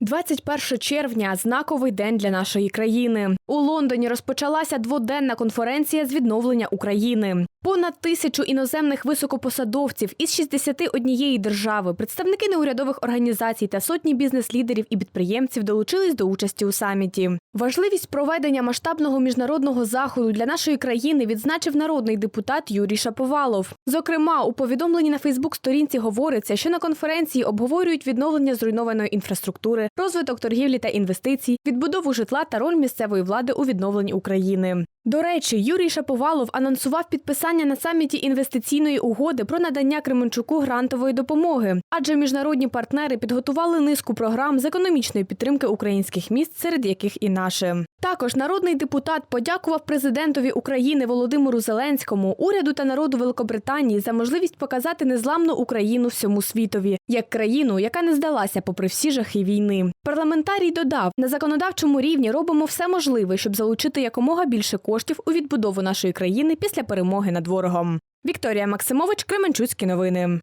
21 червня знаковий день для нашої країни. У Лондоні розпочалася дводенна конференція з відновлення України. Понад тисячу іноземних високопосадовців із 61 держави, представники неурядових організацій та сотні бізнес-лідерів і підприємців долучились до участі у саміті. Важливість проведення масштабного міжнародного заходу для нашої країни відзначив народний депутат Юрій Шаповалов. Зокрема, у повідомленні на Фейсбук-сторінці говориться, що на конференції обговорюють відновлення зруйнованої інфраструктури, розвиток торгівлі та інвестицій, відбудову житла та роль місцевої влади у відновленні України. До речі, Юрій Шаповалов анонсував підписання на саміті інвестиційної угоди про надання Кременчуку грантової допомоги, адже міжнародні партнери підготували низку програм з економічної підтримки українських міст, серед яких і наше. Також народний депутат подякував президентові України Володимиру Зеленському, уряду та народу Великобританії за можливість показати незламну Україну всьому світові як країну, яка не здалася попри всі жахи війни. Парламентарій додав: на законодавчому рівні робимо все можливе, щоб залучити якомога більше коштів у відбудову нашої країни після перемоги над ворогом. Вікторія Максимович, Кременчуцькі новини.